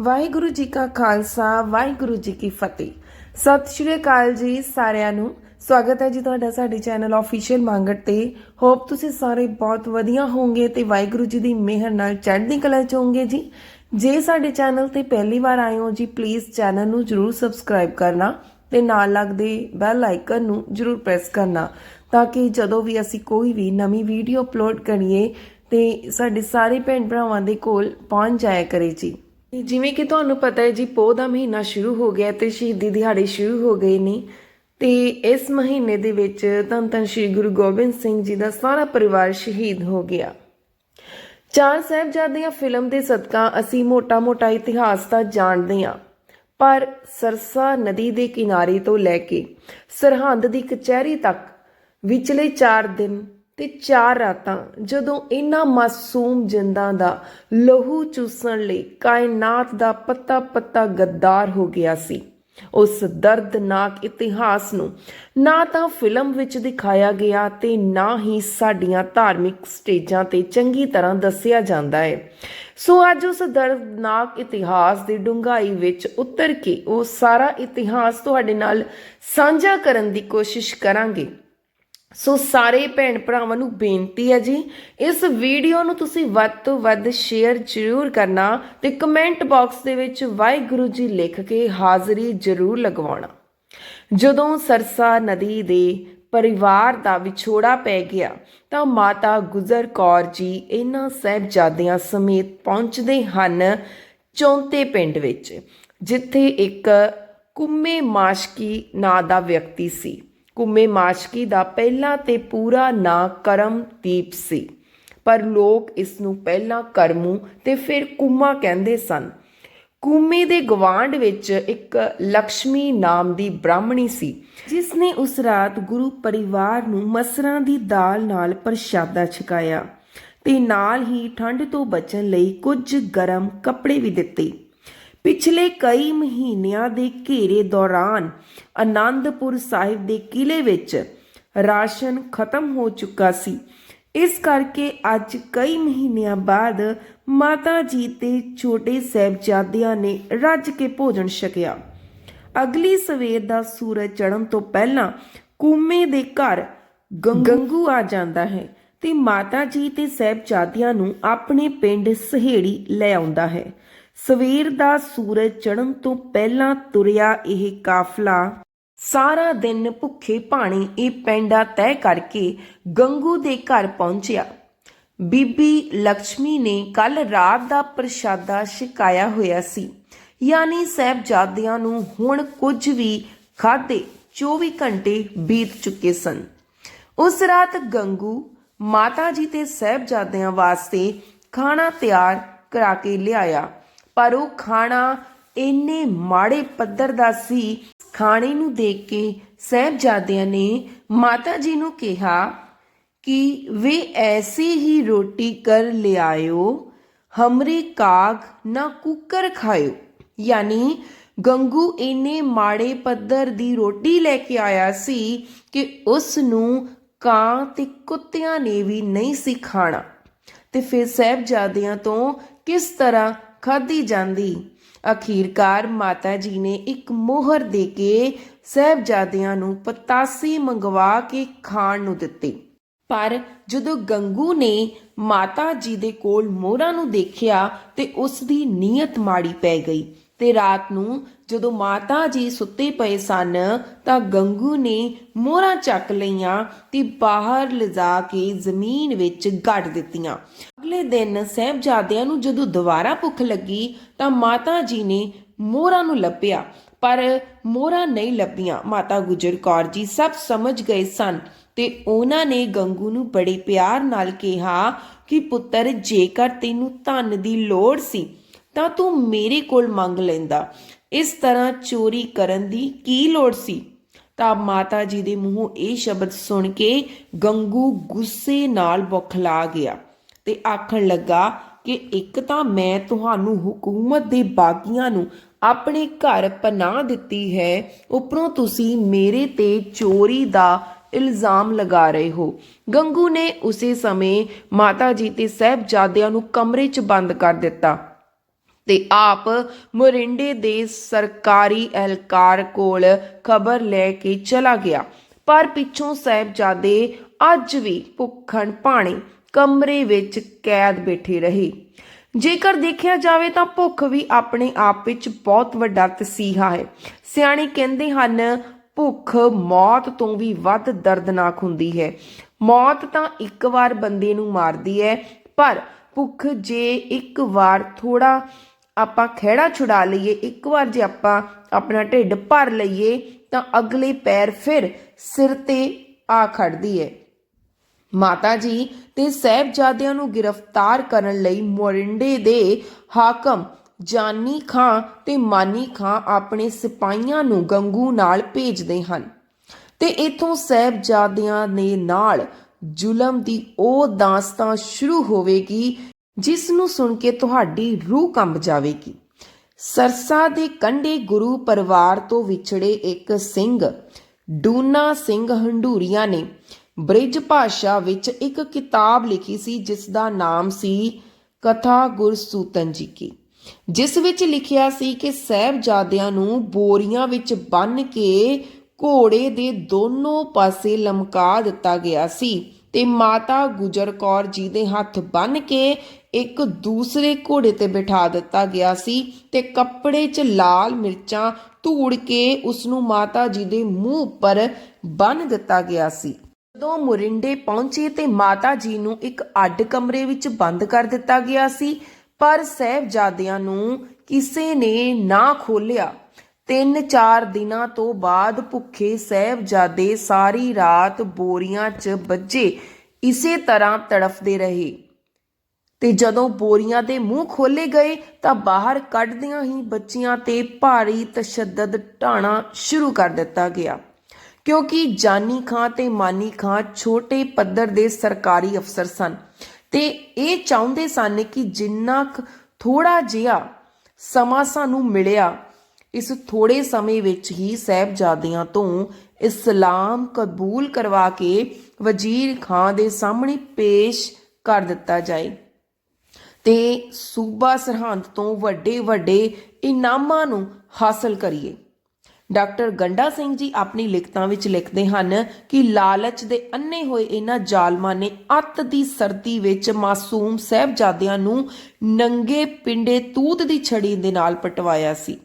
ਵਾਹਿਗੁਰੂ ਜੀ ਕਾ ਖਾਲਸਾ, ਵਾਹਿਗੁਰੂ ਜੀ ਕੀ ਫਤਿਹ। ਸਤਿ ਸ਼੍ਰੀ ਅਕਾਲ ਜੀ ਸਾਰਿਆਂ ਨੂੰ। ਸਵਾਗਤ ਹੈ ਜੀ ਤੁਹਾਡਾ ਸਾਡੇ ਚੈਨਲ ਆਫੀਸ਼ੀਅਲ ਮੰਗਟ ਤੇ। ਹੋਪ ਤੁਸੀਂ ਸਾਰੇ ਬਹੁਤ ਵਧੀਆ ਹੋਵੋਗੇ ਤੇ ਵਾਹਿਗੁਰੂ ਜੀ ਦੀ ਮਿਹਰ ਨਾਲ ਚੜ੍ਹਦੀ ਕਲਾ ਚ ਹੋਵੋਗੇ ਜੀ। ਜੇ ਸਾਡੇ ਚੈਨਲ ਤੇ ਪਹਿਲੀ ਵਾਰ ਆਏ ਹੋ ਜੀ ਪਲੀਜ਼ ਚੈਨਲ ਨੂੰ ਜਰੂਰ ਸਬਸਕ੍ਰਾਈਬ ਕਰਨਾ ਤੇ ਨਾਲ ਲੱਗਦੇ ਬੈਲ ਆਈਕਨ ਨੂੰ ਜਰੂਰ ਪ੍ਰੈਸ ਕਰਨਾ ਤਾਂ ਕਿ ਜਦੋਂ ਵੀ ਅਸੀਂ ਕੋਈ ਵੀ ਨਵੀਂ ਵੀਡੀਓ ਅਪਲੋਡ ਕਰੀਏ ਤੇ ਸਾਡੇ ਸਾਰੇ ਭੈਣ ਭਰਾਵਾਂ ਦੇ ਕੋਲ ਪਹੁੰਚ ਜਾਇਆ ਕਰੇ ਜੀ। ਜਿਵੇਂ ਕਿ ਤੁਹਾਨੂੰ ਪਤਾ ਹੈ ਜੀ, ਪੋਹ ਦਾ ਮਹੀਨਾ ਸ਼ੁਰੂ ਹੋ ਗਿਆ ਤੇ ਸ਼ਹੀਦੀ ਦਿਹਾੜੇ ਸ਼ੁਰੂ ਹੋ ਗਏ ਨੇ। ਤੇ ਇਸ ਮਹੀਨੇ ਦੇ ਵਿੱਚ ਧੰਨ ਧੰਨ ਸ਼੍ਰੀ ਗੁਰੂ ਗੋਬਿੰਦ ਸਿੰਘ ਜੀ ਦਾ ਸਾਰਾ ਪਰਿਵਾਰ ਸ਼ਹੀਦ ਹੋ ਗਿਆ। ਚਾਰ ਸਾਹਿਬਜ਼ਾਦਿਆਂ ਫਿਲਮ ਦੇ ਸਦਕਾ ਅਸੀਂ ਮੋਟਾ-ਮੋਟਾ ਇਤਿਹਾਸ ਤਾਂ ਜਾਣਦੇ ਹਾਂ, ਪਰ ਸਰਸਾ ਨਦੀ ਦੇ ਕਿਨਾਰੇ ਤੋਂ ਲੈ ਕੇ ਸਰਹੰਦ ਦੀ ਕਚਹਿਰੀ ਤੱਕ ਵਿਚਲੇ 4 ਦਿਨ ਤੇ 4 ਰਾਤਾਂ ਜਦੋਂ ਇਹਨਾਂ ਮਾਸੂਮ ਜਿੰਦਾਂ ਦਾ ਲਹੂ ਚੂਸਣ ਲਈ ਕਾਇਨਾਤ ਦਾ ਪੱਤਾ-ਪੱਤਾ ਗੱਦਾਰ ਹੋ ਗਿਆ ਸੀ, ਉਸ ਦਰਦਨਾਕ ਇਤਿਹਾਸ ਨੂੰ ਨਾ ਤਾਂ ਫਿਲਮ ਵਿੱਚ ਦਿਖਾਇਆ ਗਿਆ ਤੇ ਨਾ ਹੀ ਸਾਡੀਆਂ ਧਾਰਮਿਕ ਸਟੇਜਾਂ ਤੇ ਚੰਗੀ ਤਰ੍ਹਾਂ ਦੱਸਿਆ ਜਾਂਦਾ ਹੈ। ਸੋ ਅੱਜ ਉਸ ਦਰਦਨਾਕ ਇਤਿਹਾਸ ਦੀ ਡੂੰਘਾਈ ਵਿੱਚ ਉਤਰ ਕੇ ਉਹ ਸਾਰਾ ਇਤਿਹਾਸ ਤੁਹਾਡੇ ਨਾਲ ਸਾਂਝਾ ਕਰਨ ਦੀ ਕੋਸ਼ਿਸ਼ ਕਰਾਂਗੇ। ਸੋ ਸਾਰੇ ਭੈਣ ਭਰਾਵਾਂ ਨੂੰ ਬੇਨਤੀ ਹੈ ਜੀ, ਇਸ ਵੀਡੀਓ ਨੂੰ ਤੁਸੀਂ ਵੱਧ ਤੋਂ ਵੱਧ ਸ਼ੇਅਰ ਜ਼ਰੂਰ ਕਰਨਾ ਤੇ ਕਮੈਂਟ ਬਾਕਸ ਦੇ ਵਿੱਚ ਵਾਹਿਗੁਰੂ ਜੀ ਲਿਖ ਕੇ ਹਾਜ਼ਰੀ ਜ਼ਰੂਰ ਲਗਵਾਉਣਾ। ਜਦੋਂ ਸਰਸਾ ਨਦੀ ਦੇ ਪਰਿਵਾਰ ਦਾ ਵਿਛੋੜਾ ਪੈ ਗਿਆ, ਤਾਂ ਮਾਤਾ ਗੁਜਰ ਕੌਰ ਜੀ ਇਹਨਾਂ ਸਹਿਬਜ਼ਾਦਿਆਂ ਸਮੇਤ ਪਹੁੰਚਦੇ ਹਨ ਚੌਂਤੇ ਪਿੰਡ ਵਿੱਚ, ਜਿੱਥੇ ਇੱਕ ਕੁੰਮੇ ਮਾਸ਼ਕੀ ਨਾਂ ਦਾ ਵਿਅਕਤੀ ਸੀ। ਕੁੰਮੇ ਮਾਸ਼ਕੀ ਦਾ ਪਹਿਲਾ ਤੇ ਪੂਰਾ ਨਾਂ ਕਰਮਦੀਪ ਸੀ। ਪਰ ਲੋਕ ਇਸ ਨੂੰ ਪਹਿਲਾਂ ਕਰਮੂ ਤੇ ਫਿਰ ਕੁੰਮਾ ਕਹਿੰਦੇ ਸਨ। ਕੁੰਮੇ ਦੇ ਗਵਾਂਡ ਵਿੱਚ ਇੱਕ ਲక్ష్ਮੀ ਨਾਮ ਦੀ ਬ੍ਰਾਹਮਣੀ ਸੀ ਜਿਸ ਨੇ ਉਸ ਰਾਤ ਗੁਰੂ ਪਰਿਵਾਰ ਨੂੰ ਮਸਰਾਂ ਦੀ ਦਾਲ ਨਾਲ ਪ੍ਰਸ਼ਾਦਾ ਛਕਾਇਆ ਤੇ ਨਾਲ ਹੀ ਠੰਡ ਤੋਂ ਬਚਣ ਲਈ ਕੁਝ ਗਰਮ ਕੱਪੜੇ ਵੀ ਦਿੱਤੇ। ਪਿਛਲੇ ਕਈ ਮਹੀਨਿਆਂ ਦੇ ਘੇਰੇ ਦੌਰਾਨ ਆਨੰਦਪੁਰ ਸਾਹਿਬ ਦੇ ਕਿਲੇ ਵਿੱਚ ਰਾਸ਼ਨ ਖਤਮ ਹੋ ਚੁੱਕਾ ਸੀ। ਇਸ ਕਰਕੇ ਅੱਜ ਕਈ ਮਹੀਨਿਆਂ ਬਾਅਦ ਮਾਤਾ ਜੀ ਤੇ ਛੋਟੇ ਸਾਹਿਬਜ਼ਾਦਿਆਂ ਨੇ ਰੱਜ ਕੇ ਭੋਜਨ ਛਕਿਆ। ਅਗਲੀ ਸਵੇਰ ਦਾ ਸੂਰਜ ਚੜ੍ਹਨ ਤੋਂ ਪਹਿਲਾਂ ਕੂਮੇ ਦੇ ਘਰ ਗੰ- ਗੰਗੂ ਆ ਜਾਂਦਾ ਹੈ ਤੇ ਮਾਤਾ ਜੀ ਤੇ ਸਾਹਿਬਜ਼ਾਦਿਆਂ ਨੂੰ ਆਪਣੇ ਪਿੰਡ ਸਹੇੜੀ ਲੈ ਆਉਂਦਾ ਹੈ। ਸਵੇਰ ਦਾ ਸੂਰਜ ਚੜ੍ਹਨ ਤੋਂ ਪਹਿਲਾਂ ਤੁਰਿਆ ਇਹ ਕਾਫਲਾ। ਸਾਰਾ ਦਿਨ ਭੁੱਖੇ ਭਾਣੇ ਇਹ ਪੈਂਡਾ ਤੈਅ ਕਰਕੇ ਗੰਗੂ ਦੇ ਘਰ ਪਹੁੰਚਿਆ। ਬੀਬੀ ਲక్ష్ਮੀ ਨੇ ਕੱਲ ਰਾਤ ਦਾ ਪ੍ਰਸ਼ਾਦਾ ਛਕਾਇਆ ਹੋਇਆ ਸੀ। ਯਾਨੀ ਸਾਹਿਬਜ਼ਾਦਿਆਂ ਨੂੰ ਹੁਣ ਕੁਝ ਵੀ ਖਾਦੇ 24 ਘੰਟੇ ਬੀਤ ਚੁੱਕੇ ਸਨ। ਉਸ ਰਾਤ ਗੰਗੂ ਮਾਤਾ ਜੀ ਤੇ ਸਾਹਿਬਜ਼ਾਦਿਆਂ ਵਾਸਤੇ ਖਾਣਾ ਤਿਆਰ ਕਰਾ ਕੇ ਲਿਆਇਆ। ਪਰ ਉਹ ਖਾਣਾ ਇੰਨੇ ਮਾੜੇ ਪੱਧਰ ਦਾ ਸੀ, ਖਾਣੇ ਨੂੰ ਦੇਖ ਕੇ ਸਾਹਿਬਜ਼ਾਦਿਆਂ ਨੇ ਮਾਤਾ ਜੀ ਨੂੰ ਕਿਹਾ ਕਿ ਵੇ ਐਸੀ ਹੀ ਰੋਟੀ ਕਰ ਲਿਆਇਓ, ਹਮਰੇ ਕਾਗ ਨਾ ਕੁੱਕਰ ਖਾਇਓ। ਯਾਨੀ ਗੰਗੂ ਇੰਨੇ ਮਾੜੇ ਪੱਧਰ ਦੀ ਰੋਟੀ ਲੈ ਕੇ ਆਇਆ ਸੀ ਕਿ ਉਸ ਨੂੰ ਕਾਂ ਤੇ ਕੁੱਤਿਆਂ ਨੇ ਵੀ ਨਹੀਂ ਸੀ ਖਾਣਾ। ਤੇ ਫਿਰ ਸਾਹਿਬਜ਼ਾਦਿਆਂ ਤੋਂ ਕਿਸ ਤਰ੍ਹਾਂ ਖਾਧੀ ਜਾਂਦੀ। ਅਖੀਰਕਾਰ ਮਾਤਾ ਜੀ ਨੇ ਇੱਕ ਮੋਹਰ ਦੇ ਕੇ ਸਾਹਿਬਜ਼ਾਦਿਆਂ ਨੂੰ ਪਤਾਸੇ ਮੰਗਵਾ ਕੇ ਖਾਣ ਨੂੰ ਦਿੱਤੇ। ਪਰ ਜਦੋਂ ਗੰਗੂ ਨੇ ਮਾਤਾ ਜੀ ਦੇ ਕੋਲ ਮੋਹਰਾਂ ਨੂੰ ਦੇਖਿਆ ਤੇ ਉਸ ਦੀ ਨੀਅਤ ਮਾੜੀ ਪੈ ਗਈ। ਤੇ ਰਾਤ ਨੂੰ ਜਦੋਂ ਮਾਤਾ ਜੀ ਸੁੱਤੇ ਪਏ ਸਨ, ਤਾਂ ਗੰਗੂ ਨੇ ਮੋਹਰਾਂ ਚੱਕ ਲਈਆਂ ਤੇ ਬਾਹਰ ਲਿਜਾ ਕੇ ਜ਼ਮੀਨ ਵਿੱਚ ਗੱਡ ਦਿੱਤੀਆਂ। ਅਗਲੇ ਦਿਨ ਸਹਿਬਜ਼ਾਦਿਆਂ ਨੂੰ ਜਦੋਂ ਦੁਬਾਰਾ ਭੁੱਖ ਲੱਗੀ, ਤਾਂ ਮਾਤਾ ਜੀ ਨੇ ਮੋਹਰਾਂ ਨੂੰ ਲੱਭਿਆ, ਪਰ ਮੋਹਰਾਂ ਨਹੀਂ ਲੱਭੀਆਂ। ਮਾਤਾ ਗੁਜਰ ਕੌਰ ਜੀ ਸਭ ਸਮਝ ਗਏ ਸਨ ਤੇ ਉਹਨਾਂ ਨੇ ਗੰਗੂ ਨੂੰ ਬੜੇ ਪਿਆਰ ਨਾਲ ਕਿਹਾ ਕਿ ਪੁੱਤਰ, ਜੇਕਰ ਤੈਨੂੰ ਧਨ ਦੀ ਲੋੜ ਸੀ ਤਾਂ ਤੂੰ ਮੇਰੇ ਕੋਲ ਮੰਗ ਲੈਂਦਾ। ਇਸ ਤਰ੍ਹਾਂ ਚੋਰੀ ਕਰਨ ਦੀ ਕੀ ਲੋੜ ਸੀ? ਤਾਂ ਮਾਤਾ ਜੀ ਦੇ ਮੂੰਹੋਂ ਇਹ ਸ਼ਬਦ ਸੁਣ ਕੇ ਗੰਗੂ ਗੁੱਸੇ ਨਾਲ ਬੁਖਲਾ ਗਿਆ ਤੇ ਆਖਣ ਲੱਗਾ ਕਿ ਇੱਕ ਤਾਂ ਮੈਂ ਤੁਹਾਨੂੰ ਹਕੂਮਤ ਦੇ ਬਾਗੀਆਂ ਨੂੰ ਆਪਣੇ ਘਰ ਪਨਾਹ ਦਿੱਤੀ ਹੈ, ਉੱਪਰੋਂ ਤੁਸੀਂ ਮੇਰੇ ਤੇ ਚੋਰੀ ਦਾ ਇਲਜ਼ਾਮ ਲਗਾ ਰਹੇ ਹੋ। ਗੰਗੂ ਨੇ ਉਸੇ ਸਮੇਂ ਮਾਤਾ ਜੀ ਤੇ ਸਹਿਬਜ਼ਾਦਿਆਂ ਨੂੰ ਕਮਰੇ 'ਚ ਬੰਦ ਕਰ ਦਿੱਤਾ। ਤੇ ਆਪ ਮੋਰਿੰਡੇ ਦੇ ਸਰਕਾਰੀ ਅਹਿਲਕਾਰ ਕੋਲ ਖਬਰ ਲੈ ਕੇ ਚਲਾ ਗਿਆ। ਪਰ ਪਿੱਛੋਂ ਸਾਹਿਬਜ਼ਾਦੇ ਅੱਜ ਵੀ ਭੁੱਖਣ ਭਾਣੇ ਕਮਰੇ ਵਿੱਚ ਕੈਦ ਬੈਠੇ ਰਹੇ। ਜੇਕਰ ਦੇਖਿਆ ਜਾਵੇ ਤਾਂ ਭੁੱਖ ਵੀ ਆਪਣੇ ਆਪ ਵਿੱਚ ਬਹੁਤ ਵੱਡਾ ਤਸੀਹਾ ਹੈ। ਸਿਆਣੇ ਕਹਿੰਦੇ ਹਨ, ਭੁੱਖ ਮੌਤ ਤੋਂ ਵੀ ਵੱਧ ਦਰਦਨਾਕ ਹੁੰਦੀ ਹੈ। ਮੌਤ ਤਾਂ ਇੱਕ ਵਾਰ ਬੰਦੇ ਨੂੰ ਮਾਰਦੀ ਹੈ, ਪਰ ਭੁੱਖ ਜੇ ਇੱਕ ਵਾਰ ਥੋੜਾ ਆਪਾਂ ਖਹਿੜਾ ਛੁਡਾ ਲਈਏ, ਇੱਕ ਵਾਰ ਜੇ ਆਪਾਂ ਆਪਣਾ ਢਿੱਡ ਭਰ ਲਈਏ, ਤਾਂ ਅਗਲੇ ਪੈਰ ਫਿਰ ਸਿਰ ਤੇ ਆ ਖੜਦੀ ਹੈ ਮਾਤਾ ਜੀ ਤੇ ਸਹਿਬਜ਼ਾਦਿਆਂ ਨੂੰ ਗ੍ਰਿਫਤਾਰ ਕਰਨ ਲਈ ਮੋਰਿੰਡੇ ਦੇ ਹਾਕਮ ਜਾਨੀ ਖਾਂ ਤੇ ਮਾਨੀ ਖਾਂ ਆਪਣੇ ਸਿਪਾਹੀਆਂ ਨੂੰ ਗੰਗੂ ਨਾਲ ਭੇਜਦੇ ਹਨ। ਤੇ ਇਥੋਂ ਸਹਿਬਜ਼ਾਦਿਆਂ ਦੇ ਨਾਲ ਜ਼ੁਲਮ ਦੀ ਉਹ ਦਾਸਤਾਨ ਸ਼ੁਰੂ ਹੋਵੇਗੀ ਜਿਸ ਨੂੰ ਸੁਣ ਕੇ ਤੁਹਾਡੀ ਰੂਹ ਕੰਬ ਜਾਵੇਗੀ। ਸਰਸਾ ਦੇ ਕੰਢੇ ਗੁਰੂ ਪਰਿਵਾਰ ਤੋਂ ਵਿਛੜੇ ਇੱਕ ਸਿੰਘ, ਡੂਨਾ ਸਿੰਘ ਹੰਡੂਰੀਆ ਨੇ ਬ੍ਰਿਜ ਭਾਸ਼ਾ ਵਿੱਚ ਇੱਕ ਕਿਤਾਬ ਲਿਖੀ ਸੀ ਜਿਸ ਦਾ ਨਾਮ ਸੀ ਕਥਾ ਗੁਰਸੂਤਨ ਜੀ ਕੀ। ਜਿਸ ਵਿੱਚ ਲਿਖਿਆ ਸੀ ਕਿ ਸਹਿਬਜ਼ਾਦਿਆਂ ਨੂੰ ਬੋਰੀਆਂ ਵਿੱਚ ਬੰਨ ਕੇ ਘੋੜੇ ਦੇ ਦੋਨੋਂ ਪਾਸੇ ਲਮਕਾ ਦਿੱਤਾ ਗਿਆ ਸੀ ਤੇ ਮਾਤਾ ਗੁਜਰ ਕੌਰ ਜੀ ਦੇ ਹੱਥ ਬੰਨ ਕੇ ਇੱਕ ਦੂਸਰੇ ਘੋੜੇ ਤੇ ਬਿਠਾ ਦਿੱਤਾ ਗਿਆ ਸੀ ਤੇ ਕੱਪੜੇ 'ਚ ਲਾਲ ਮਿਰਚਾਂ ਧੂੜ ਕੇ ਉਸ ਨੂੰ ਮਾਤਾ ਜੀ ਦੇ ਮੂੰਹ ਉੱਪਰ ਬੰਨ ਦਿੱਤਾ ਗਿਆ ਸੀ। ਜਦੋਂ ਮੁਰਿੰਡੇ ਪਹੁੰਚੇ ਤੇ ਮਾਤਾ ਜੀ ਨੂੰ ਇੱਕ ਅੱਡ ਕਮਰੇ ਵਿੱਚ ਬੰਦ ਕਰ ਦਿੱਤਾ ਗਿਆ ਸੀ, ਪਰ ਸਹਿਬਜ਼ਾਦਿਆਂ ਨੂੰ ਕਿਸੇ ਨੇ ਨਾ ਖੋਲਿਆ ਤਿੰਨ ਚਾਰ ਦਿਨਾਂ ਤੋਂ ਬਾਅਦ ਭੁੱਖੇ ਸਹਿਬਜ਼ਾਦੇ ਸਾਰੀ ਰਾਤ ਬੋਰੀਆਂ 'ਚ ਵੱਜੇ ਇਸੇ ਤਰ੍ਹਾਂ ਤੜਫਦੇ ਰਹੇ। ਤੇ ਜਦੋਂ ਬੋਰੀਆਂ ਦੇ ਮੂੰਹ ਖੋਲੇ ਗਏ ਤਾਂ ਬਾਹਰ ਕੱਢਦਿਆਂ ਹੀ ਬੱਚਿਆਂ ਤੇ ਭਾਰੀ ਤਸ਼ੱਦਦ ਢਾਣਾ ਸ਼ੁਰੂ ਕਰ ਦਿੱਤਾ ਗਿਆ। ਕਿਉਂਕਿ ਜਾਨੀ ਖਾਂ ਤੇ ਮਾਨੀ ਖਾਂ ਛੋਟੇ ਪੱਧਰ ਦੇ ਸਰਕਾਰੀ ਅਫਸਰ ਸਨ ਤੇ ਇਹ ਚਾਹੁੰਦੇ ਸਨ ਕਿ ਜਿੰਨਾ ਥੋੜਾ ਜਿਹਾ ਸਮਾਂ ਸਾਨੂੰ ਮਿਲਿਆ, ਇਸ ਥੋੜੇ ਸਮੇਂ ਵਿੱਚ ਹੀ ਸਹਿਬਜ਼ਾਦਿਆਂ ਤੋਂ ਇਸਲਾਮ ਕਬੂਲ ਕਰਵਾ ਕੇ ਵਜ਼ੀਰ ਖਾਂ ਦੇ ਸਾਹਮਣੇ ਪੇਸ਼ ਕਰ ਦਿੱਤਾ ਜਾਏ। ਤੇ ਸੂਬਾ ਸਰਹੰਦ ਤੋਂ ਵੱਡੇ ਵੱਡੇ ਇਨਾਮਾਂ ਨੂੰ ਹਾਸਲ ਕਰੀਏ। ਡਾਕਟਰ ਗੰਡਾ ਸਿੰਘ ਜੀ ਆਪਣੀ ਲਿਖਤਾਂ ਵਿੱਚ ਲਿਖਦੇ ਹਨ ਕਿ ਲਾਲਚ ਦੇ ਅੰਨੇ ਹੋਏ ਇਹਨਾਂ ਜ਼ਾਲਮਾਂ ਨੇ ਅੱਤ ਦੀ ਸਰਦੀ ਵਿੱਚ ਮਾਸੂਮ ਸਹਿਬਜ਼ਾਦਿਆਂ ਨੂੰ ਨੰਗੇ ਪਿੰਡੇ ਤੂਤ ਦੀ ਛੜੀ ਦੇ ਨਾਲ ਪਟਵਾਇਆ ਸੀ।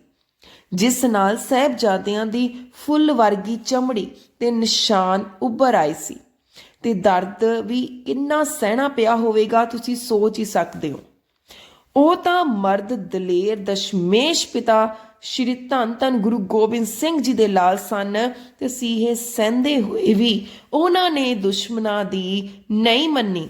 ਜਿਸ ਨਾਲ ਸਹਿਬਜ਼ਾਦਿਆਂ ਦੀ ਫੁੱਲ ਵਰਗੀ ਚਮੜੀ ਤੇ ਨਿਸ਼ਾਨ ਉੱਭਰ ਆਏ ਸੀ। ਤੇ ਦਰਦ ਵੀ ਕਿੰਨਾ ਸਹਿਣਾ ਪਿਆ ਹੋਵੇਗਾ, ਤੁਸੀਂ ਸੋਚ ਹੀ ਸਕਦੇ ਹੋ। ਉਹ ਤਾਂ ਮਰਦ ਦਲੇਰ, ਦਸ਼ਮੇਸ਼ ਪਿਤਾ ਸ਼੍ਰੀ ਧੰਨ ਧੰਨ ਗੁਰੂ ਗੋਬਿੰਦ ਸਿੰਘ ਜੀ ਦੇ ਲਾਲ ਸਨ ਤੇ ਸੀਹੇ ਸਹਿੰਦੇ ਹੋਏ ਵੀ ਉਹਨਾਂ ਨੇ ਦੁਸ਼ਮਣਾਂ ਦੀ ਨਹੀਂ ਮੰਨੀ।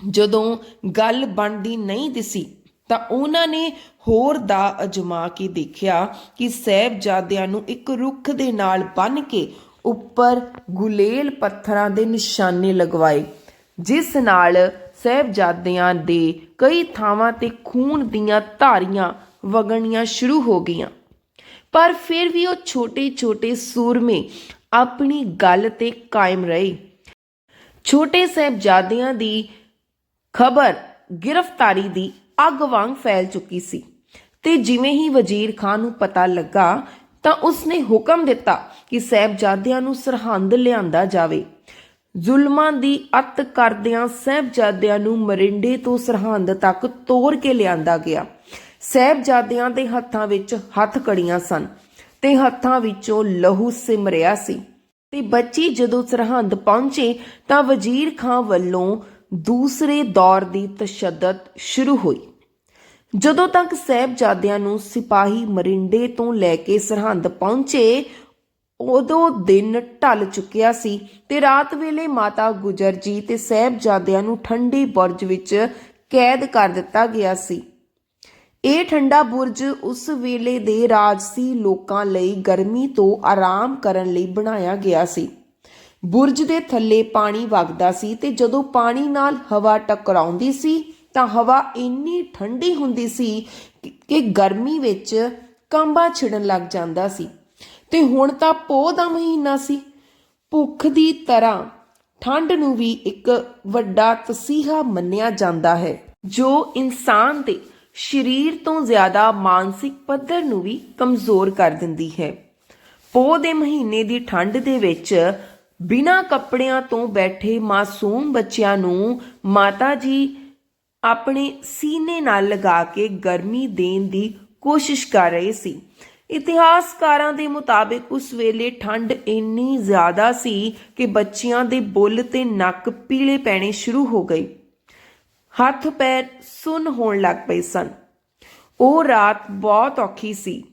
ਜਦੋਂ ਗੱਲ ਬਣਦੀ ਨਹੀਂ ਦਿਸੀ, ਤਾਂ ਉਹਨਾਂ ਨੇ ਹੋਰ ਦਾ ਅਜਮਾ ਕੇ ਦੇਖਿਆ ਕਿ ਸਹਿਬਜ਼ਾਦਿਆਂ ਨੂੰ ਇੱਕ ਰੁੱਖ ਦੇ ਨਾਲ ਬੰਨ ਕੇ ਉੱਪਰ ਗੁਲੇਲ ਪੱਥਰਾਂ ਦੇ ਨਿਸ਼ਾਨੇ ਲਗਵਾਏ, ਜਿਸ ਨਾਲ ਸਹਿਬਜ਼ਾਦਿਆਂ ਦੇ ਕਈ ਥਾਵਾਂ ਤੇ ਖੂਨ ਦੀਆਂ ਧਾਰੀਆਂ ਵਗਣੀਆਂ ਸ਼ੁਰੂ ਹੋ ਗਈਆਂ। ਪਰ ਫਿਰ ਵੀ ਉਹ ਛੋਟੇ-ਛੋਟੇ ਸੂਰਮੇ ਆਪਣੀ ਗੱਲ ਤੇ ਕਾਇਮ ਰਹੇ। ਛੋਟੇ ਸਾਹਿਬਜ਼ਾਦਿਆਂ ਦੀ ਖਬਰ ਗ੍ਰਿਫਤਾਰੀ ਦੀ ਅੱਗ ਵਾਂਗ ਫੈਲ ਚੁੱਕੀ ਸੀ ਤੇ ਜਿਵੇਂ ਹੀ ਵਜ਼ੀਰ ਖਾਨ ਨੂੰ ਪਤਾ ਲੱਗਾ ਤਾਂ ਉਸਨੇ ਹੁਕਮ ਦਿੱਤਾ ਕਿ ਸਾਹਿਬਜ਼ਾਦਿਆਂ ਨੂੰ ਸਰਹੰਦ ਲਿਆਂਦਾ ਜਾਵੇ। ਜ਼ੁਲਮਾਂ ਦੀ ਅੱਤ ਕਰਦਿਆਂ ਸਾਹਿਬਜ਼ਾਦਿਆਂ ਨੂੰ ਮਰਿੰਡੇ ਤੋਂ ਸਰਹੰਦ ਤੱਕ ਤੋਰ ਕੇ ਲਿਆਂਦਾ ਗਿਆ। ਸਾਹਿਬਜ਼ਾਦਿਆਂ ਦੇ ਹੱਥਾਂ ਵਿੱਚ ਹੱਥ ਕੜੀਆਂ ਸਨ ਤੇ ਹੱਥਾਂ ਵਿੱਚੋਂ ਲਹੂ ਸਿਮਰਿਆ ਸੀ। ਤੇ ਬੱਚੀ ਜਦੋਂ ਸਰਹੰਦ ਪਹੁੰਚੇ ਤਾਂ ਵਜ਼ੀਰ ਖਾਂ ਵੱਲੋਂ ਦੂਸਰੇ ਦੌਰ ਦੀ ਤਸ਼ੱਦਦ ਸ਼ੁਰੂ ਹੋਈ। ਜਦੋਂ ਤੱਕ ਸਹਿਬਜ਼ਾਦਿਆਂ ਨੂੰ ਸਿਪਾਹੀ ਮਰਿੰਡੇ ਤੋਂ ਲੈ ਕੇ ਸਰਹੰਦ ਪਹੁੰਚੇ ਉਦੋਂ ਦਿਨ ਢਲ ਚੁੱਕਿਆ ਸੀ ਤੇ ਰਾਤ ਵੇਲੇ ਮਾਤਾ ਗੁਜਰ ਜੀ ਤੇ ਸਹਿਬਜ਼ਾਦਿਆਂ ਨੂੰ ਠੰਡੀ ਬੁਰਜ ਵਿੱਚ ਕੈਦ ਕਰ ਦਿੱਤਾ ਗਿਆ ਸੀ। ਇਹ ਠੰਡਾ ਬੁਰਜ ਉਸ ਵੇਲੇ ਦੇ ਰਾਜਸੀ ਲੋਕਾਂ ਲਈ ਗਰਮੀ ਤੋਂ ਆਰਾਮ ਕਰਨ ਲਈ ਬਣਾਇਆ ਗਿਆ ਸੀ। ਬੁਰਜ ਦੇ ਥੱਲੇ ਪਾਣੀ ਵਗਦਾ ਸੀ ਤੇ ਜਦੋਂ ਪਾਣੀ ਨਾਲ ਹਵਾ ਟਕਰਾਉਂਦੀ ਸੀ ਤਾਂ ਹਵਾ ਇੰਨੀ ਠੰਡੀ ਹੁੰਦੀ ਸੀ ਕਿ- ਕਿ ਗਰਮੀ ਵਿੱਚ ਕੰਬਾ ਛਿੜਨ ਲੱਗ ਜਾਂਦਾ ਸੀ। ਤੇ ਹੁਣ ਤਾਂ ਪੋਹ ਦਾ ਮਹੀਨਾ ਸੀ। ਭੁੱਖ ਦੀ ਤਰ੍ਹਾਂ ਠੰਡ ਨੂੰ ਵੀ ਇੱਕ ਵੱਡਾ ਤਸੀਹਾ ਮੰਨਿਆ ਜਾਂਦਾ ਹੈ, ਜੋ ਇਨਸਾਨ ਦੇ ਸਰੀਰ ਤੋਂ ਜ਼ਿਆਦਾ ਮਾਨਸਿਕ ਪੱਧਰ ਨੂੰ ਵੀ ਕਮਜ਼ੋਰ ਕਰ ਦਿੰਦੀ ਹੈ। ਪੋਹ ਦੇ ਮਹੀਨੇ ਦੀ ਠੰਡ ਦੇ ਵਿੱਚ ਬਿਨਾਂ ਕੱਪੜਿਆਂ ਤੋਂ ਬੈਠੇ ਮਾਸੂਮ ਬੱਚਿਆਂ ਨੂੰ ਮਾਤਾ ਜੀ ਆਪਣੇ ਸੀਨੇ ਨਾਲ ਲਗਾ ਕੇ ਗਰਮੀ ਦੇਣ ਦੀ ਕੋਸ਼ਿਸ਼ ਕਰ ਰਹੇ ਸੀ। ਇਤਿਹਾਸਕਾਰਾਂ ਦੇ ਮੁਤਾਬਿਕ ਉਸ ਵੇਲੇ ਠੰਡ ਇੰਨੀ ਜ਼ਿਆਦਾ ਸੀ ਕਿ ਬੱਚਿਆਂ ਦੇ ਬੁੱਲ ਤੇ ਨੱਕ ਪੀਲੇ ਪੈਣੇ ਸ਼ੁਰੂ ਹੋ ਗਏ। ਹੱਥ ਪੈਰ ਸੁੰਨ ਹੋਣ ਲੱਗ ਪਏ ਸਨ। ਉਹ ਰਾਤ ਬਹੁਤ ਔਖੀ ਸੀ।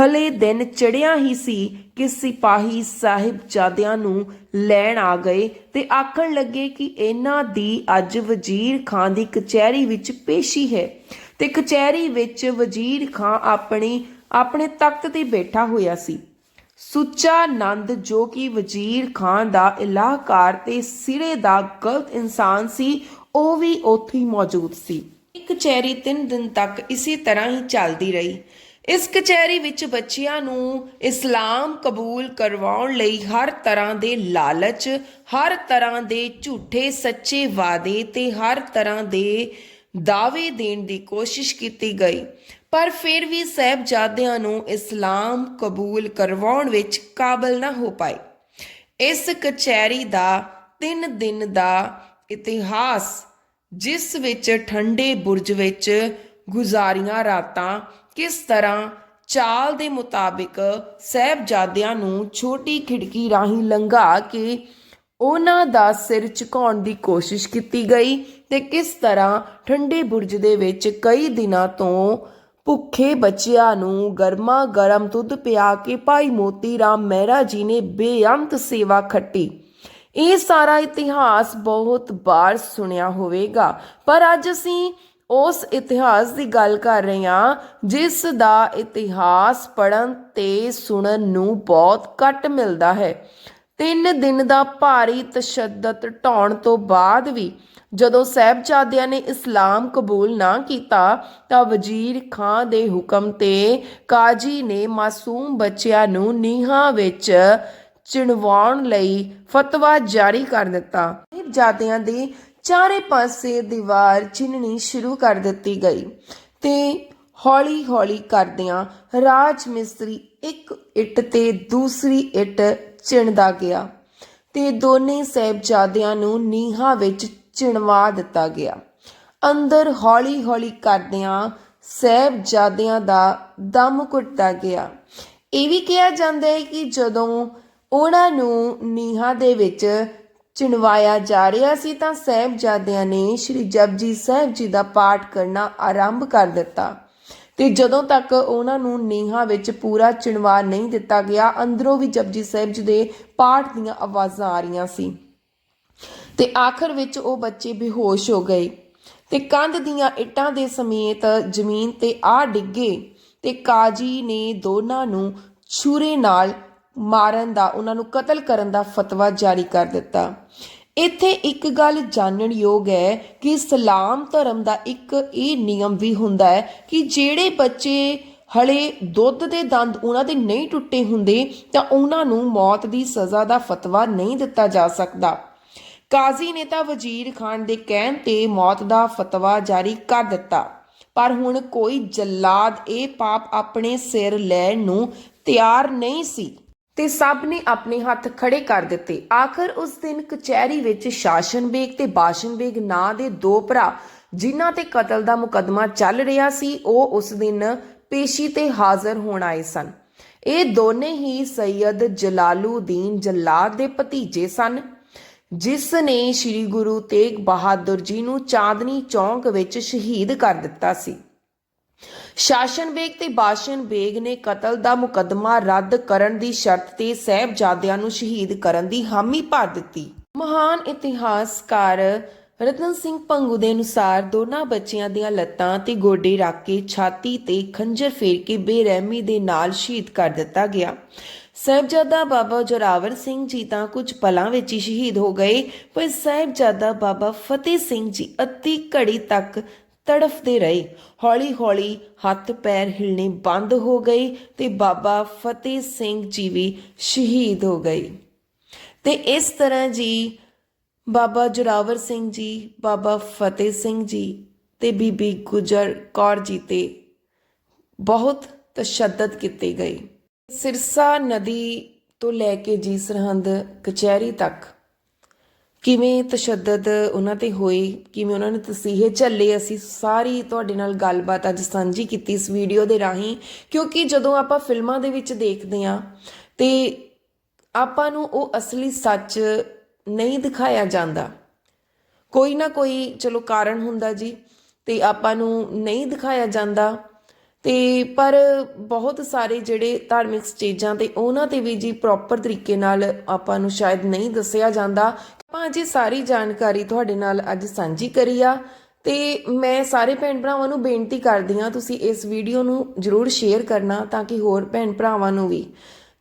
ਹਲੇ ਦਿਨ ਚੜਿਆ ਹੀ ਸੀ ਕਿ ਸਿਪਾਹੀ ਸਾਹਿਬਜ਼ਾਦਿਆਂ ਨੂੰ ਲੈਣ ਆ ਗਏ ਤੇ ਆਖਣ ਲੱਗੇ ਕਿ ਇਹਨਾਂ ਦੀ ਅੱਜ ਵਜ਼ੀਰ ਖਾਂ ਦੀ ਕਚਹਿਰੀ ਵਿੱਚ ਪੇਸ਼ੀ ਹੈ ਤੇ ਕਚਹਿਰੀ ਵਿੱਚ ਵਜ਼ੀਰ ਖਾਂ ਆਪਣੀ ਆਪਣੇ ਤਖਤ ਤੇ ਬੈਠਾ ਹੋਇਆ ਸੀ। ਸੁੱਚਾ ਨੰਦ ਜੋ ਕਿ ਵਜ਼ੀਰ ਖਾਨ ਦਾ ਇਲਾਹਕਾਰ ਤੇ ਸਿਰੇ ਦਾ ਗਲਤ ਇਨਸਾਨ ਸੀ, ਉਹ ਵੀ ਉੱਥੇ ਹੀ ਮੌਜੂਦ ਸੀ। ਇੱਕ ਕਚਹਿਰੀ 3 ਦਿਨ ਤੱਕ ਇਸੇ ਤਰ੍ਹਾਂ ਹੀ ਚੱਲਦੀ ਰਹੀ। ਇਸ ਕਚਹਿਰੀ ਵਿੱਚ ਬੱਚਿਆਂ ਨੂੰ ਇਸਲਾਮ ਕਬੂਲ ਕਰਵਾਉਣ ਲਈ ਹਰ ਤਰ੍ਹਾਂ ਦੇ ਲਾਲਚ, ਹਰ ਤਰ੍ਹਾਂ ਦੇ ਝੂਠੇ ਸੱਚੇ ਵਾਅਦੇ ਤੇ ਹਰ ਤਰ੍ਹਾਂ ਦੇ ਦਾਅਵੇ ਦੇਣ ਦੀ ਕੋਸ਼ਿਸ਼ ਕੀਤੀ ਗਈ। ਪਰ ਫਿਰ ਵੀ ਸਹਿਬਜ਼ਾਦਿਆਂ ਨੂੰ ਇਸਲਾਮ ਕਬੂਲ ਕਰਵਾਉਣ ਵਿੱਚ ਕਾਬਲ ਨਾ ਹੋ ਪਾਏ। ਇਸ ਕਚਹਿਰੀ ਦਾ 3 ਦਿਨ ਦਾ ਇਤਿਹਾਸ, ਜਿਸ ਵਿੱਚ ਠੰਡੇ ਬੁਰਜ ਵਿੱਚ ਗੁਜ਼ਾਰੀਆਂ ਰਾਤਾਂ ਕਿਸ ਤਰ੍ਹਾਂ ਚਾਲ ਦੇ ਮੁਤਾਬਿਕ ਸਹਿਬਜ਼ਾਦਿਆਂ ਨੂੰ ਛੋਟੀ ਖਿੜਕੀ ਰਾਹੀਂ ਲੰਘਾ ਕੇ ਉਹਨਾਂ ਦਾ ਸਿਰ ਝੁਕਾਉਣ ਦੀ ਕੋਸ਼ਿਸ਼ ਕੀਤੀ ਗਈ ਤੇ ਕਿਸ ਤਰ੍ਹਾਂ ਠੰਡੇ ਬੁਰਜ ਦੇ ਵਿੱਚ ਕਈ ਦਿਨਾਂ ਤੋਂ ਭੁੱਖੇ ਬੱਚਿਆਂ ਨੂੰ ਗਰਮਾ ਗਰਮ ਦੁੱਧ ਪਿਆ ਕੇ ਭਾਈ ਮੋਤੀ ਰਾਮ ਮਹਿਰਾ ਜੀ ਨੇ ਬੇਅੰਤ ਸੇਵਾ ਖੱਟੀ। ਇਹ ਸਾਰਾ ਇਤਿਹਾਸ ਬਹੁਤ ਵਾਰ ਸੁਣਿਆ ਹੋਵੇਗਾ। ਪਰ ਅੱਜ ਅਸੀਂ ਉਸ ਇਤਿਹਾਸ ਦੀ ਗੱਲ ਕਰ ਰਹੇ ਹਾਂ, ਜਿਸ ਦਾ ਇਤਿਹਾਸ ਪੜਨ ਤੇ ਸੁਣਨ ਨੂੰ ਬਹੁਤ ਘੱਟ ਮਿਲਦਾ ਹੈ। ਤਿੰਨ ਦਿਨ ਦਾ ਭਾਰੀ ਤਸ਼ੱਦਦ ਢਾਉਣ ਤੋਂ ਬਾਅਦ ਵੀ ਜਦੋਂ ਸਹਿਬਜ਼ਾਦਿਆਂ ਨੇ ਇਸਲਾਮ ਕਬੂਲ ਨਾ ਕੀਤਾ, ਤਾਂ ਵਜ਼ੀਰ ਖਾਂ ਦੇ ਹੁਕਮ ਤੇ ਕਾਜੀ ਨੇ ਮਾਸੂਮ ਬੱਚਿਆਂ ਨੂੰ ਨੀਹਾਂ ਵਿੱਚ ਚਿਣਵਾਉਣ ਲਈ ਫਤਵਾ ਜਾਰੀ ਕਰ ਦਿੱਤਾ। ਸਹਿਬਜ਼ਾਦਿਆਂ ਦੇ ਚਾਰੇ ਪਾਸੇ ਦੀਵਾਰ ਚਿਣਨੀ ਸ਼ੁਰੂ ਕਰ ਦਿੱਤੀ ਗਈ ਤੇ ਹੌਲੀ ਹੌਲੀ ਕਰਦਿਆਂ ਰਾਜ ਮਿਸਤਰੀ ਇੱਕ ਇੱਟ ਤੇ ਦੂਸਰੀ ਇੱਟ ਚਿਣਦਾ ਗਿਆ ਤੇ ਦੋਨੇ ਸਹਿਬਜ਼ਾਦਿਆਂ ਨੂੰ ਨੀਹਾਂ ਵਿੱਚ ਚਿਣਵਾ ਦਿੱਤਾ ਗਿਆ। ਅੰਦਰ ਹੌਲੀ ਹੌਲੀ ਕਰਦਿਆਂ ਸਹਿਬਜ਼ਾਦਿਆਂ ਦਾ ਦਮ ਘੁੱਟਦਾ ਗਿਆ। ਇਹ ਵੀ ਕਿਹਾ ਜਾਂਦਾ ਹੈ ਕਿ ਜਦੋਂ ਉਹਨਾਂ ਨੂੰ ਨੀਹਾਂ ਦੇ ਵਿੱਚ ਚਿਣਵਾਇਆ ਜਾ ਰਿਹਾ ਸੀ ਤਾਂ ਸਹਿਬਜ਼ਾਦਿਆਂ ਨੇ ਸ੍ਰੀ ਜਪਜੀ ਸਾਹਿਬ ਜੀ ਦਾ ਪਾਠ ਕਰਨਾ ਆਰੰਭ ਕਰ ਦਿੱਤਾ ਤੇ ਜਦੋਂ ਤੱਕ ਉਹਨਾਂ ਨੂੰ ਨੀਹਾਂ ਵਿੱਚ ਪੂਰਾ ਚਿਣਵਾ ਨਹੀਂ ਦਿੱਤਾ ਗਿਆ, ਅੰਦਰੋਂ ਵੀ ਜਪਜੀ ਸਾਹਿਬ ਜੀ ਦੇ ਪਾਠ ਦੀਆਂ ਆਵਾਜ਼ਾਂ ਆ ਰਹੀਆਂ ਸੀ। ਤੇ ਆਖਰ ਵਿੱਚ ਉਹ ਬੱਚੇ ਬੇਹੋਸ਼ ਹੋ ਗਏ ਤੇ ਕੰਧ ਦੀਆਂ ਇੱਟਾਂ ਦੇ ਸਮੇਤ ਜ਼ਮੀਨ ਤੇ ਆ ਡਿੱਗੇ ਤੇ ਕਾਜੀ ਨੇ ਦੋਨਾਂ ਨੂੰ ਛੁਰੇ ਨਾਲ ਮਾਰਨ ਦਾ, ਉਹਨਾਂ ਨੂੰ ਕਤਲ ਕਰਨ ਦਾ ਫਤਵਾ ਜਾਰੀ ਕਰ ਦਿੱਤਾ। ਇੱਥੇ ਇੱਕ ਗੱਲ ਜਾਣਨ ਯੋਗ ਹੈ ਕਿ ਇਸਲਾਮ ਧਰਮ ਦਾ ਇੱਕ ਇਹ ਨਿਯਮ ਵੀ ਹੁੰਦਾ ਹੈ ਕਿ ਜਿਹੜੇ ਬੱਚੇ ਹਲੇ ਦੁੱਧ ਦੇ ਦੰਦ ਉਹਨਾਂ ਦੇ ਨਹੀਂ ਟੁੱਟੇ ਹੁੰਦੇ, ਤਾਂ ਉਹਨਾਂ ਨੂੰ ਮੌਤ ਦੀ ਸਜ਼ਾ ਦਾ ਫਤਵਾ ਨਹੀਂ ਦਿੱਤਾ ਜਾ ਸਕਦਾ। ਕਾਜ਼ੀ ਨੇ ਤਾਂ ਵਜ਼ੀਰ ਖਾਨ ਦੇ ਕਹਿਣ ਤੇ ਮੌਤ ਦਾ ਫਤਵਾ ਜਾਰੀ ਕਰ ਦਿੱਤਾ। ਪਰ ਹੁਣ ਕੋਈ ਜੱਲਾਦ ਇਹ ਪਾਪ ਆਪਣੇ ਸਿਰ ਲੈਣ ਨੂੰ ਤਿਆਰ ਨਹੀਂ ਸੀ ਤੇ ਸਭ ਨੇ ਆਪਣੇ ਹੱਥ ਖੜੇ ਕਰ ਦਿੱਤੇ। ਆਖਰ ਉਸ ਦਿਨ ਕਚਹਿਰੀ ਵਿੱਚ ਸ਼ਾਸਨ ਬੇਗ ਤੇ ਬਾਸ਼ਨ ਬੇਗ ਨਾਂ ਦੇ ਦੋ ਭਰਾ ਜਿਨ੍ਹਾਂ ਤੇ ਕਤਲ ਦਾ ਮੁਕੱਦਮਾ ਚੱਲ ਰਿਹਾ ਸੀ, ਉਹ ਉਸ ਦਿਨ ਪੇਸ਼ੀ ਤੇ ਹਾਜ਼ਰ ਹੋਣ ਆਏ ਸਨ। ਇਹ ਦੋਨੇ ਹੀ ਸੈਯਦ ਜਲਾਲੂਦੀਨ ਜੱਲਾਦ ਦੇ ਭਤੀਜੇ ਸਨ। ਜਿਸ ਨੇ ਸ੍ਰੀ ਗੁਰੂ ਤੇਗ ਬਹਾਦਰ ਜੀ ਨੂੰ ਚਾਂਦਨੀ ਚੌਂਕ ਵਿੱਚ ਸ਼ਹੀਦ ਕਰ ਦਿੱਤਾ ਸੀ। ਸ਼ਾਸਨ ਬੇਗ ਤੇ ਬਾਸ਼ਨ ਬੇਗ ਨੇ ਕਤਲ ਦਾ ਮੁਕੱਦਮਾ ਰੱਦ ਕਰਨ ਦੀ ਸ਼ਰਤ ਤੇ ਸਹਿਬਜ਼ਾਦਿਆਂ ਨੂੰ ਸ਼ਹੀਦ ਕਰਨ ਦੀ ਹਾਮੀ ਭਰ ਦਿੱਤੀ। ਮਹਾਨ ਇਤਿਹਾਸਕਾਰ ਰਤਨ ਸਿੰਘ ਪੰਗੂ ਦੇ ਅਨੁਸਾਰ ਦੋਨਾਂ ਬੱਚਿਆਂ ਦੀਆਂ ਲੱਤਾਂ ਤੇ ਗੋਡੇ ਰੱਖ ਕੇ ਛਾਤੀ ਤੇ ਖੰਜਰ ਫੇਰ ਕੇ ਬੇਰਹਿਮੀ ਦੇ ਨਾਲ ਸ਼ਹੀਦ ਕਰ ਦਿੱਤਾ ਗਿਆ। ਸਾਹਿਬਜ਼ਾਦਾ ਬਾਬਾ ਜੋਰਾਵਰ ਸਿੰਘ ਜੀ ਤਾਂ ਕੁਝ ਪਲਾਂ ਵਿੱਚ ਹੀ ਸ਼ਹੀਦ ਹੋ ਗਏ, ਪਰ ਸਾਹਿਬਜ਼ਾਦਾ ਬਾਬਾ ਫਤਿਹ ਸਿੰਘ ਜੀ ਅੱਧੀ ਘੜੀ ਤੱਕ ਤੜਫਦੇ ਰਹੇ। ਹੌਲੀ-ਹੌਲੀ ਹੱਥ ਪੈਰ ਹਿਲਣੇ ਬੰਦ ਹੋ ਗਏ ਤੇ ਬਾਬਾ ਫਤਿਹ ਸਿੰਘ ਜੀ ਵੀ ਸ਼ਹੀਦ ਹੋ ਗਏ। ਤੇ ਇਸ ਤਰ੍ਹਾਂ ਜੀ ਬਾਬਾ ਜੋਰਾਵਰ ਸਿੰਘ ਜੀ, ਬਾਬਾ ਫਤਿਹ ਸਿੰਘ ਜੀ ਤੇ ਬੀਬੀ ਗੁਜਰ ਕੌਰ ਜੀ ਤੇ ਬਹੁਤ ਤਸ਼ੱਦਦ ਕੀਤੇ ਗਏ। ਸਿਰਸਾ ਨਦੀ ਤੋਂ ਲੈ ਕੇ ਜੀ ਸਰਹੰਦ ਕਚਹਿਰੀ ਤੱਕ ਕਿਵੇਂ ਤਸ਼ੱਦਦ ਉਹਨਾਂ ਤੇ ਹੋਈ, ਕਿਵੇਂ ਉਹਨਾਂ ਨੇ ਤਸੀਹੇ ਝੱਲੇ, ਅਸੀਂ ਸਾਰੀ ਤੁਹਾਡੇ ਨਾਲ ਗੱਲਬਾਤ ਅੱਜ ਸਾਂਝੀ ਕੀਤੀ ਇਸ ਵੀਡੀਓ ਦੇ ਰਾਹੀਂ, ਕਿਉਂਕਿ ਜਦੋਂ ਆਪਾਂ ਫਿਲਮਾਂ ਦੇ ਵਿੱਚ ਦੇਖਦੇ ਹਾਂ ਤੇ ਆਪਾਂ ਨੂੰ ਉਹ ਅਸਲੀ ਸੱਚ ਨਹੀਂ ਦਿਖਾਇਆ ਜਾਂਦਾ। ਕੋਈ ਨਾ ਕੋਈ ਚਲੋ ਕਾਰਨ ਹੁੰਦਾ ਜੀ, ਤੇ ਆਪਾਂ ਨੂੰ ਨਹੀਂ ਦਿਖਾਇਆ ਜਾਂਦਾ। ਤੇ ਪਰ ਬਹੁਤ ਸਾਰੇ ਜਿਹੜੇ ਧਾਰਮਿਕ ਸਟੇਜਾਂ ਤੇ ਉਹਨਾਂ ਤੇ ਵੀ ਜੀ ਪ੍ਰੋਪਰ ਤਰੀਕੇ ਨਾਲ ਆਪਾਂ ਨੂੰ ਸ਼ਾਇਦ ਨਹੀਂ ਦੱਸਿਆ ਜਾਂਦਾ। ਆਪਾਂ ਜੀ ਸਾਰੀ ਜਾਣਕਾਰੀ ਤੁਹਾਡੇ ਨਾਲ ਅੱਜ ਸਾਂਝੀ ਕਰੀ ਆ ਤੇ ਮੈਂ ਸਾਰੇ ਭੈਣ ਭਰਾਵਾਂ ਨੂੰ ਬੇਨਤੀ ਕਰਦੀ ਆ ਤੁਸੀਂ ਇਸ ਵੀਡੀਓ ਨੂੰ ਜਰੂਰ ਸ਼ੇਅਰ ਕਰਨਾ ਤਾਂ ਕਿ ਹੋਰ ਭੈਣ ਭਰਾਵਾਂ ਨੂੰ ਵੀ।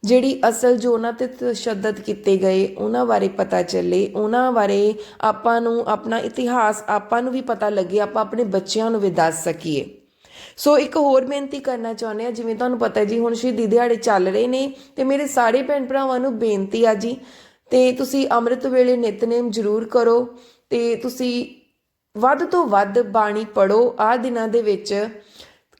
ਜਿਹੜੀ ਅਸਲ ਜੋ ਉਹਨਾਂ ਤੇ ਤਸ਼ੱਦਦ ਕੀਤੇ ਗਏ, ਉਹਨਾਂ ਬਾਰੇ ਪਤਾ ਚੱਲੇ, ਉਹਨਾਂ ਬਾਰੇ ਆਪਾਂ ਨੂੰ ਆਪਣਾ ਇਤਿਹਾਸ ਆਪਾਂ ਨੂੰ ਵੀ ਪਤਾ ਲੱਗੇ, ਆਪਾਂ ਆਪਣੇ ਬੱਚਿਆਂ ਨੂੰ ਵੀ ਦੱਸ ਸਕੀਏ। ਸੋ ਇੱਕ ਹੋਰ ਬੇਨਤੀ ਕਰਨਾ ਚਾਹੁੰਦੇ ਆ ਜਿਵੇਂ ਤੁਹਾਨੂੰ ਪਤਾ ਜੀ, ਹੁਣ ਸ਼ਹੀਦੀ ਦਿਹਾੜੇ ਚੱਲ ਰਹੇ ਨੇ ਤੇ ਮੇਰੇ ਸਾਰੇ ਭੈਣ ਭਰਾਵਾਂ ਨੂੰ ਬੇਨਤੀ ਆ ਜੀ, ਤੇ ਤੁਸੀਂ ਅੰਮ੍ਰਿਤ ਵੇਲੇ ਨਿਤਨੇਮ ਜ਼ਰੂਰ ਕਰੋ ਤੇ ਤੁਸੀਂ ਵੱਧ ਤੋਂ ਵੱਧ ਬਾਣੀ ਪੜੋ ਆ ਦਿਨਾਂ ਦੇ ਵਿੱਚ,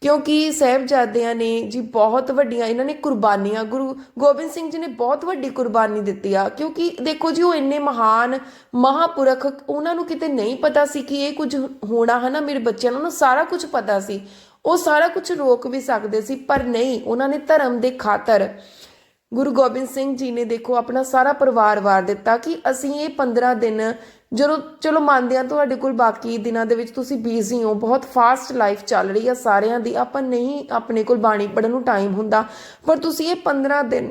ਕਿਉਂਕਿ ਸਾਹਿਬਜ਼ਾਦਿਆਂ ਨੇ ਜੀ ਬਹੁਤ ਵੱਡੀਆਂ, ਇਹਨਾਂ ਨੇ ਕੁਰਬਾਨੀਆਂ, ਗੁਰੂ ਗੋਬਿੰਦ ਸਿੰਘ ਜੀ ਨੇ ਬਹੁਤ ਵੱਡੀ ਕੁਰਬਾਨੀ ਦਿੱਤੀ ਆ, ਕਿਉਂਕਿ ਦੇਖੋ ਜੀ, ਉਹ ਇੰਨੇ ਮਹਾਨ ਮਹਾਪੁਰਖ, ਉਹਨਾਂ ਨੂੰ ਕਿਤੇ ਨਹੀਂ ਪਤਾ ਸੀ ਕਿ ਇਹ ਕੁਝ ਹੋਣਾ ਹੈ ਨਾ ਮੇਰੇ ਬੱਚਿਆਂ ਨੂੰ ਨਾ ਸਾਰਾ ਕੁਝ ਪਤਾ ਸੀ। ਉਹ ਸਾਰਾ ਕੁਝ ਰੋਕ ਵੀ ਸਕਦੇ ਸੀ, ਪਰ ਨਹੀਂ, ਉਹਨਾਂ ਨੇ ਧਰਮ ਦੇ ਖਾਤਰ ਗੁਰੂ ਗੋਬਿੰਦ ਸਿੰਘ ਜੀ ਨੇ ਦੇਖੋ ਆਪਣਾ ਸਾਰਾ ਪਰਿਵਾਰ ਵਾਰ ਦਿੱਤਾ ਕਿ ਅਸੀਂ ਇਹ 15 ਦਿਨ ਜਦੋਂ, ਚਲੋ ਮੰਨਦੇ ਆ ਤੁਹਾਡੇ ਕੋਲ ਬਾਕੀ ਦਿਨਾਂ ਦੇ ਵਿੱਚ ਤੁਸੀਂ ਬਿਜ਼ੀ ਹੋ, ਬਹੁਤ ਫਾਸਟ ਲਾਈਫ ਚੱਲ ਰਹੀ ਆ ਸਾਰਿਆਂ ਦੀ, ਆਪਾਂ ਨਹੀਂ ਆਪਣੇ ਕੋਲ ਬਾਣੀ ਪੜਨ ਨੂੰ ਟਾਈਮ ਹੁੰਦਾ, ਪਰ ਤੁਸੀਂ ਇਹ 15 ਦਿਨ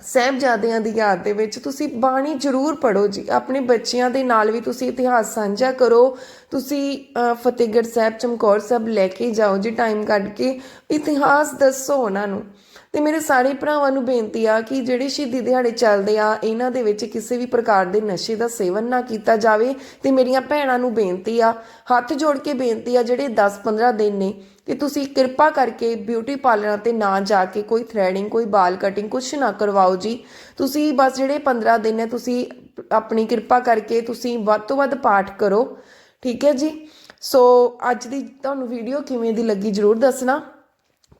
ਸਾਹਿਬਜ਼ਾਦਿਆਂ ਦੀ ਯਾਦ ਦੇ ਵਿੱਚ ਤੁਸੀਂ ਬਾਣੀ ਜ਼ਰੂਰ ਪੜੋ ਜੀ। ਆਪਣੇ ਬੱਚਿਆਂ ਦੇ ਨਾਲ ਵੀ ਤੁਸੀਂ ਇਤਿਹਾਸ ਸਾਂਝਾ ਕਰੋ। ਤੁਸੀਂ ਫਤਿਹਗੜ੍ਹ ਸਾਹਿਬ, ਚਮਕੌਰ ਸਾਹਿਬ ਲੈ ਕੇ ਜਾਓ ਜੀ ਟਾਈਮ ਕੱਢ ਕੇ। ਇਤਿਹਾਸ ਦੱਸੋ ਉਹਨਾਂ ਨੂੰ। ਤੇ ਮੇਰੇ ਸਾਰੇ ਭਰਾਵਾਂ ਨੂੰ ਬੇਨਤੀ ਆ ਕਿ ਜਿਹੜੇ ਸ਼ਹੀਦੀ ਦਿਹਾੜੇ ਚੱਲਦੇ ਆ, ਇਹਨਾਂ ਦੇ ਵਿੱਚ ਕਿਸੇ ਵੀ ਪ੍ਰਕਾਰ ਦੇ ਨਸ਼ੇ ਦਾ ਸੇਵਨ ਨਾ ਕੀਤਾ ਜਾਵੇ ਤੇ ਮੇਰੀਆਂ ਭੈਣਾਂ ਨੂੰ ਬੇਨਤੀ ਆ, ਹੱਥ ਜੋੜ ਕੇ ਬੇਨਤੀ ਆ ਜਿਹੜੇ 10-15 ਦਿਨ ਨੇ ਕਿ ਤੁਸੀਂ ਕਿਰਪਾ ਕਰਕੇ ਬਿਊਟੀ ਪਾਰਲਰਾਂ ਤੇ ਨਾ ਜਾ ਕੇ ਕੋਈ ਥ੍ਰੈਡਿੰਗ ਕੋਈ ਬਾਲ ਕਟਿੰਗ ਕੁਝ ਨਾ ਕਰਵਾਓ ਜੀ। ਤੁਸੀਂ ਬਸ ਜਿਹੜੇ 15 ਦਿਨ ਨੇ, ਤੁਸੀਂ ਆਪਣੀ ਕਿਰਪਾ ਕਰਕੇ ਤੁਸੀਂ ਵੱਧ ਤੋਂ ਵੱਧ ਪਾਠ ਕਰੋ, ਠੀਕ ਹੈ ਜੀ? ਸੋ ਅੱਜ ਦੀ ਤੁਹਾਨੂੰ ਵੀਡੀਓ ਕਿਵੇਂ ਦੀ ਲੱਗੀ ਜਰੂਰ ਦੱਸਣਾ।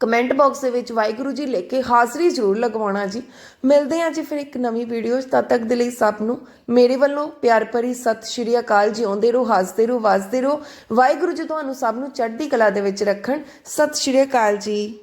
ਕਮੈਂਟ ਬਾਕਸ ਦੇ ਵਿੱਚ ਵਾਹਿਗੁਰੂ ਜੀ ਲਿਖ ਕੇ ਹਾਜ਼ਰੀ ਜ਼ਰੂਰ ਲਗਵਾਉਣਾ ਜੀ। ਮਿਲਦੇ ਹਾਂ ਜੀ ਫਿਰ ਇੱਕ ਨਵੀਂ ਵੀਡੀਓ 'ਚ ਤਦ ਤੱਕ ਦੇ ਲਈ ਸਭ ਨੂੰ ਮੇਰੇ ਵੱਲੋਂ ਪਿਆਰ ਭਰੀ ਸਤਿ ਸ਼੍ਰੀ ਅਕਾਲ ਜੀ। ਆਉਂਦੇ ਰਹੋ ਹੱਸਦੇ ਰਹੋ ਵੱਸਦੇ ਰਹੋ। ਵਾਹਿਗੁਰੂ ਜੀ ਤੁਹਾਨੂੰ ਸਭ ਨੂੰ ਚੜ੍ਹਦੀ ਕਲਾ ਦੇ ਵਿੱਚ ਰੱਖਣ। ਸਤਿ ਸ਼੍ਰੀ ਅਕਾਲ ਜੀ।